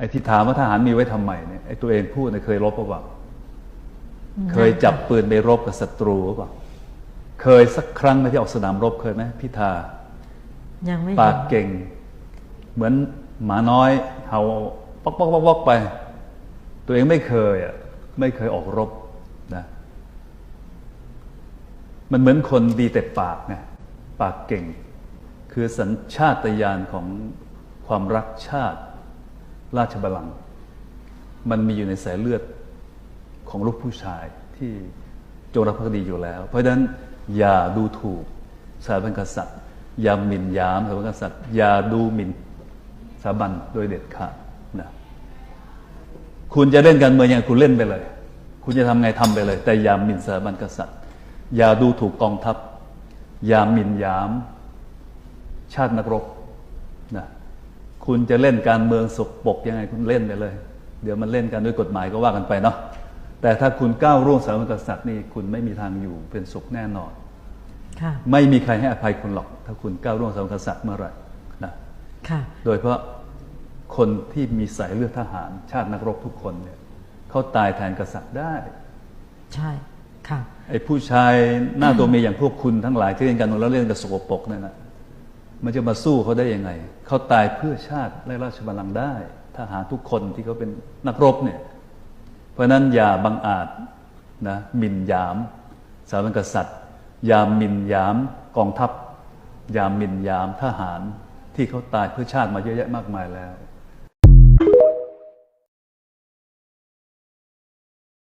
ไอ้ที่ถามว่าทหารมีไว้ทำไมเนี่ยไอ้ตัวเองพูดเนี่ยเคยรบหรือเปล่าเคยจับปืนไปรบกับศัตรูหรือเปล่าเคยสักครั้งไหมที่ออกสนามรบเคยไหมพิธายังไม่ปากเห็นเก่ง เหมือนหมาน้อยเห่าปอกปอกปอกปอกไป ตัวเองไม่เคยอะไม่เคยออกรบนะมันเหมือนคนดีแต่ปากไงปากเก่ง คือสัญชาตญาณของความรักชาติ ราชบัลลังก์มันมีอยู่ในสายเลือดของลูกผู้ชายที่จงรักภักดีอยู่แล้ว เพราะฉะนั้นอย่าดูถูกสถาบันกษัตริย์ อย่าหมิ่นยามสถาบันกษัตริย์ อย่าดูหมิ่นสถาบันโดยเด็ดขาดนะคุณจะเล่นการเมืองยังไงคุณเล่นไปเลย คุณจะทำไงทำไปเลย แต่อย่าหมิ่นสถาบันกษัตริย์ อย่าดูถูกกองทัพ อย่าหมิ่นยาม ชาตินักรบนะ คุณจะเล่นการเมืองสกปรกยังไงคุณเล่นไปเลย เดี๋ยวมันเล่นกันด้วยกฎหมายก็ว่ากันไปเนาะแต่ถ้าคุณก้าวร่วงสถาบันกษัตริย์นี่คุณไม่มีทางอยู่เป็นสุขแน่นอนค่ะไม่มีใครให้อภัยคุณหรอก ถ้าคุณก้าวร่วงสถาบันกษัตริย์เมื่อไหร่นะค่ะโดยเฉพาะคนที่มีสายเลือดทหารชาตินักรบทุกคนเนี่ยเขาตายแทนกษัตริย์ได้ ใช่ค่ะไอ้ผู้ชายหน้าตัวเมียอย่างพวกคุณทั้งหลายที่เล่นการเมืองแล้วเล่นกับสกปรกเนี่ยนะ มันจะมาสู้เขาได้ยังไง เขาตายเพื่อชาติและราชบัลลังก์ได้ทหารทุกคนที่เขาเป็นนักรบเนี่ย เพราะนั้นอย่าบังอาจนะมินยาม สาบันกษัตริย์ อย่าหมินยามกองทัพ อย่าหมินยามทหารที่เขาตายเพื่อชาติมาเยอะแยะมากมายแล้ว